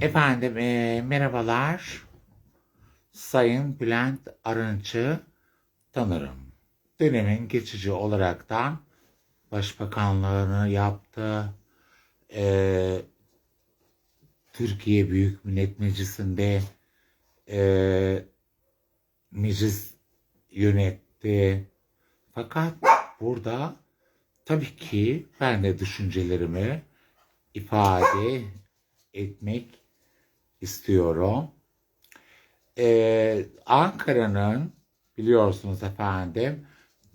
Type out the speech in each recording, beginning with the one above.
Efendim eee, merhabalar. Sayın Bülent Arınç'ı tanırım. Dönemin geçici olaraktan başbakanlığını yaptı. Eee, Türkiye Büyük Millet Meclisi'nde eee, meclis yönetti. Fakat burada tabii ki ben de düşüncelerimi ifade etmek istiyorum. Ee, Ankara'nın biliyorsunuz efendim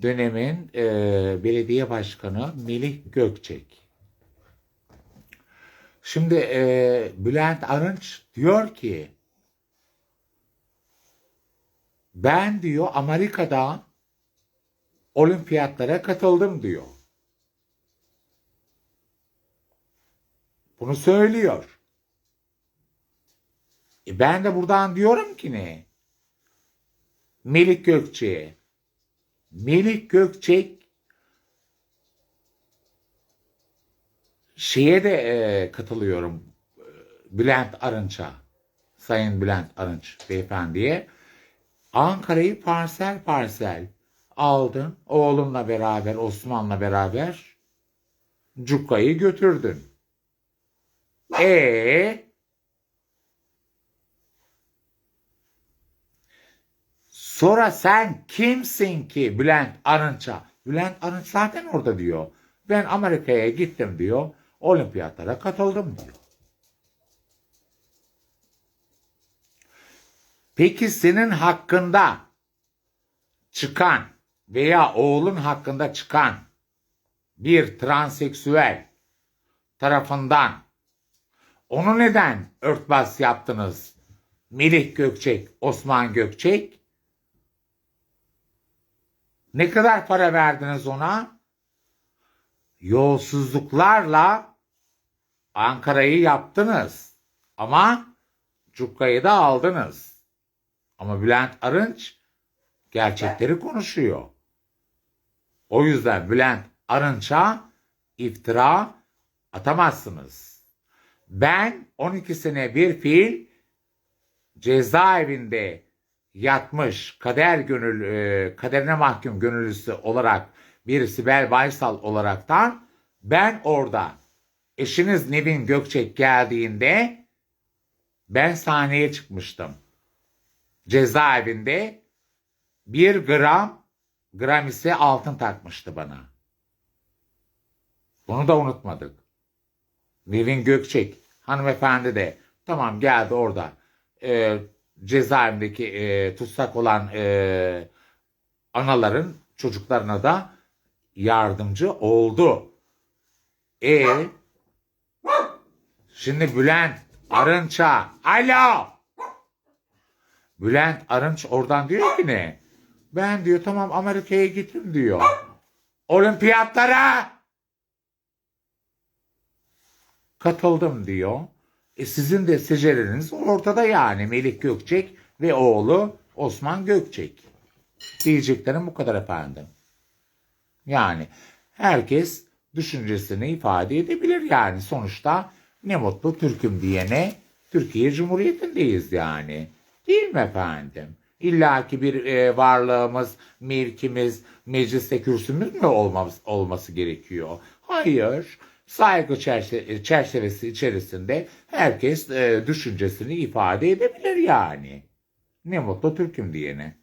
dönemin e, belediye başkanı Melih Gökçek. Şimdi e, Bülent Arınç diyor ki ben diyor Amerika'da olimpiyatlara katıldım diyor. Bunu söylüyor. E ben de buradan diyorum ki ne? Melik Gökçek'e. Melik Gökçek şeye de e, katılıyorum. Bülent Arınç'a. Sayın Bülent Arınç beyefendiye. Ankara'yı parsel parsel aldın. Oğlunla beraber, Osman'la beraber Cukka'yı götürdün. E Sonra sen kimsin ki Bülent Arınç'a? Bülent Arınç zaten orada diyor. Ben Amerika'ya gittim diyor. Olimpiyatlara katıldım diyor. Peki senin hakkında çıkan veya oğlun hakkında çıkan bir transseksüel tarafından onu neden örtbas yaptınız? Melih Gökçek, Osman Gökçek. Ne kadar para verdiniz ona? Yolsuzluklarla Ankara'yı yaptınız. Ama Cukka'yı da aldınız. Ama Bülent Arınç gerçekleri konuşuyor. O yüzden Bülent Arınç'a iftira atamazsınız. Ben 12 sene bir fiil cezaevinde yatmış kader gönül e, kaderine mahkum gönüllüsü olarak bir Sibel Baysal olaraktan ben orada eşiniz Nevin Gökçek geldiğinde ben sahneye çıkmıştım. Cezaevinde bir gram gram ise altın takmıştı bana. Bunu da unutmadık. Nevin Gökçek hanımefendi de tamam geldi orada e, cezaevindeki e, tutsak olan e, anaların çocuklarına da yardımcı oldu. E şimdi Bülent Arınç'a alo Bülent Arınç oradan diyor ki ne? Ben diyor tamam Amerika'ya gittim diyor. Olimpiyatlara katıldım diyor. E sizin de secereniz ortada yani Melik Gökçek ve oğlu Osman Gökçek. Diyeceklerim bu kadar efendim. Yani herkes düşüncesini ifade edebilir yani sonuçta ne mutlu Türk'üm diyene Türkiye Cumhuriyeti'ndeyiz yani. Değil mi efendim? İlla ki bir e, varlığımız, mevkimiz, mecliste kürsümüz mü olmamız, olması gerekiyor? Hayır. Saygı çerçe- çerçevesi içerisinde herkes e, düşüncesini ifade edebilir yani. Ne mutlu Türk'üm diyene.